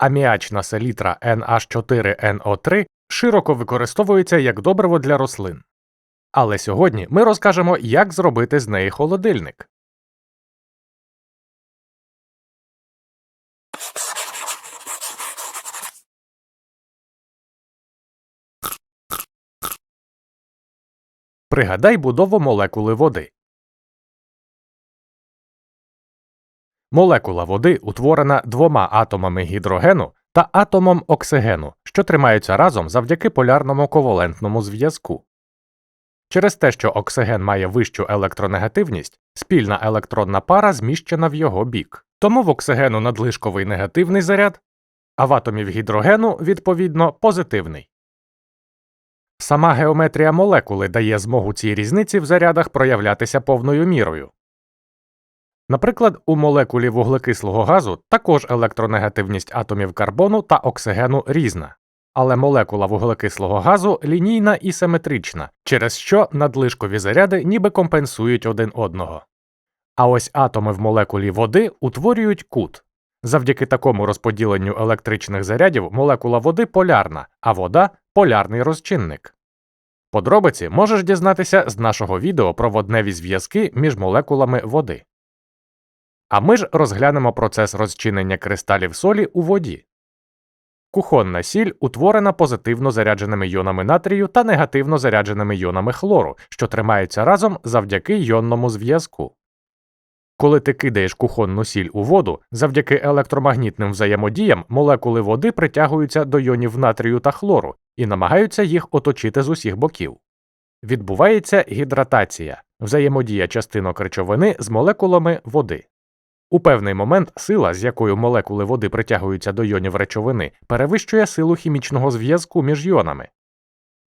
Аміачна селітра NH4NO3 широко використовується як добриво для рослин. Але сьогодні ми розкажемо, як зробити з неї холодильник. Пригадай будову молекули води. Молекула води утворена двома атомами гідрогену та атомом оксигену, що тримаються разом завдяки полярному ковалентному зв'язку. Через те, що оксиген має вищу електронегативність, спільна електронна пара зміщена в його бік. Тому в оксигену надлишковий негативний заряд, а в атомів гідрогену, відповідно, позитивний. Сама геометрія молекули дає змогу цій різниці в зарядах проявлятися повною мірою. Наприклад, у молекулі вуглекислого газу також електронегативність атомів карбону та оксигену різна, але молекула вуглекислого газу лінійна і симетрична, через що надлишкові заряди ніби компенсують один одного. А ось атоми в молекулі води утворюють кут. Завдяки такому розподіленню електричних зарядів молекула води полярна, а вода полярний розчинник. Подробиці можеш дізнатися з нашого відео про водневі зв'язки між молекулами води. А ми ж розглянемо процес розчинення кристалів солі у воді. Кухонна сіль утворена позитивно зарядженими йонами натрію та негативно зарядженими йонами хлору, що тримаються разом завдяки йонному зв'язку. Коли ти кидаєш кухонну сіль у воду, завдяки електромагнітним взаємодіям молекули води притягуються до йонів натрію та хлору і намагаються їх оточити з усіх боків. Відбувається гідратація взаємодія частинок речовини з молекулами води. У певний момент сила, з якою молекули води притягуються до йонів речовини, перевищує силу хімічного зв'язку між йонами.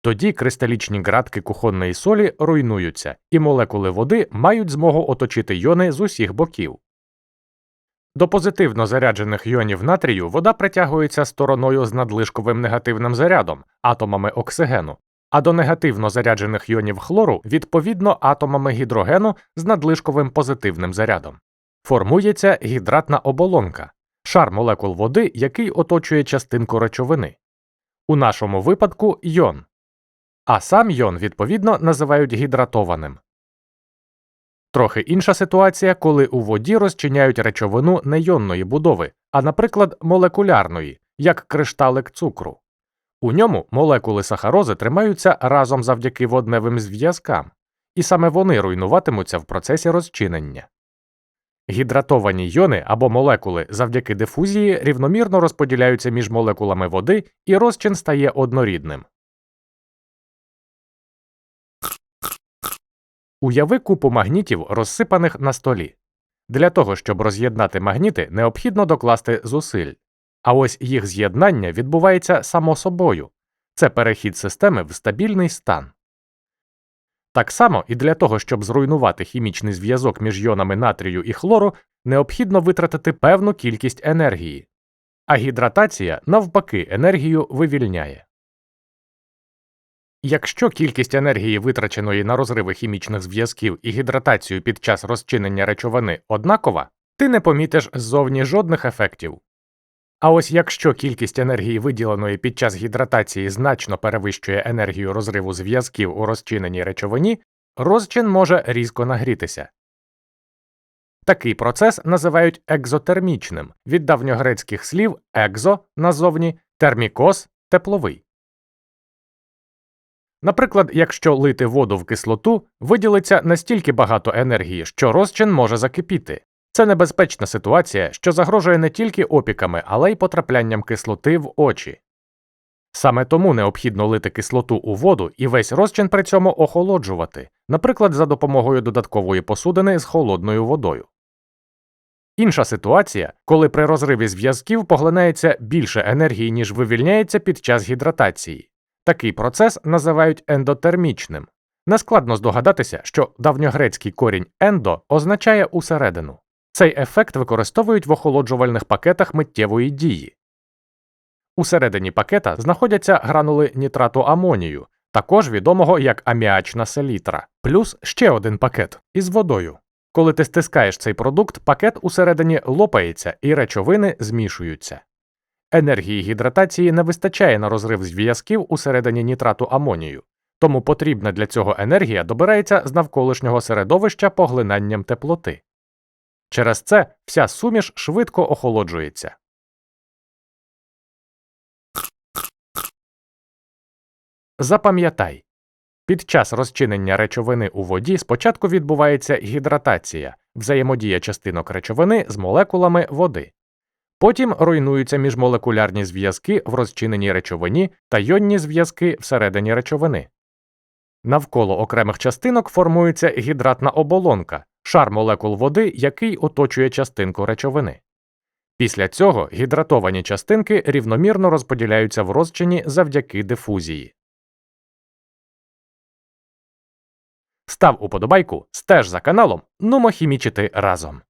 Тоді кристалічні ґратки кухонної солі руйнуються, і молекули води мають змогу оточити йони з усіх боків. До позитивно заряджених йонів натрію вода притягується стороною з надлишковим негативним зарядом атомами оксигену, а до негативно заряджених йонів хлору відповідно атомами гідрогену з надлишковим позитивним зарядом. Формується гідратна оболонка шар молекул води, який оточує частинку речовини. У нашому випадку йон. А сам йон, відповідно, називають гідратованим. Трохи інша ситуація, коли у воді розчиняють речовину не йонної будови, а, наприклад, молекулярної, як кришталик цукру. У ньому молекули сахарози тримаються разом завдяки водневим зв'язкам, і саме вони руйнуватимуться в процесі розчинення. Гідратовані йони або молекули завдяки дифузії рівномірно розподіляються між молекулами води, і розчин стає однорідним. Уяви купу магнітів, розсипаних на столі. Для того, щоб роз'єднати магніти, необхідно докласти зусиль. А ось їх з'єднання відбувається само собою це перехід системи в стабільний стан. Так само і для того, щоб зруйнувати хімічний зв'язок між йонами натрію і хлору, необхідно витратити певну кількість енергії, а гідратація, навпаки, енергію вивільняє. Якщо кількість енергії, витраченої на розриви хімічних зв'язків і гідратацію під час розчинення речовини однакова, ти не помітиш ззовні жодних ефектів. А ось якщо кількість енергії, виділеної під час гідратації, значно перевищує енергію розриву зв'язків у розчиненій речовині, розчин може різко нагрітися. Такий процес називають екзотермічним від давньогрецьких слів екзо назовні термікос тепловий. Наприклад, якщо лити воду в кислоту, виділиться настільки багато енергії, що розчин може закипіти. Це небезпечна ситуація, що загрожує не тільки опіками, але й потраплянням кислоти в очі. Саме тому необхідно лити кислоту у воду і весь розчин при цьому охолоджувати, наприклад, за допомогою додаткової посудини з холодною водою. Інша ситуація, коли при розриві зв'язків поглинається більше енергії, ніж вивільняється під час гідратації. Такий процес називають ендотермічним. Нескладно здогадатися, що давньогрецький корінь ендо означає усередину. Цей ефект використовують в охолоджувальних пакетах миттєвої дії. Усередині пакета знаходяться гранули нітрату амонію, також відомого як аміачна селітра, плюс ще один пакет із водою. Коли ти стискаєш цей продукт, пакет усередині лопається і речовини змішуються. Енергії гідратації не вистачає на розрив зв'язків усередині нітрату амонію, тому потрібна для цього енергія добирається з навколишнього середовища поглинанням теплоти. Через це вся суміш швидко охолоджується. Запам'ятай, під час розчинення речовини у воді спочатку відбувається гідратація, взаємодія частинок речовини з молекулами води. Потім руйнуються міжмолекулярні зв'язки в розчиненій речовині та йонні зв'язки всередині речовини. Навколо окремих частинок формується гідратна оболонка, шар молекул води, який оточує частинку речовини. Після цього гідратовані частинки рівномірно розподіляються в розчині завдяки дифузії. Став уподобайку, стеж за каналом, нумо хімічити разом.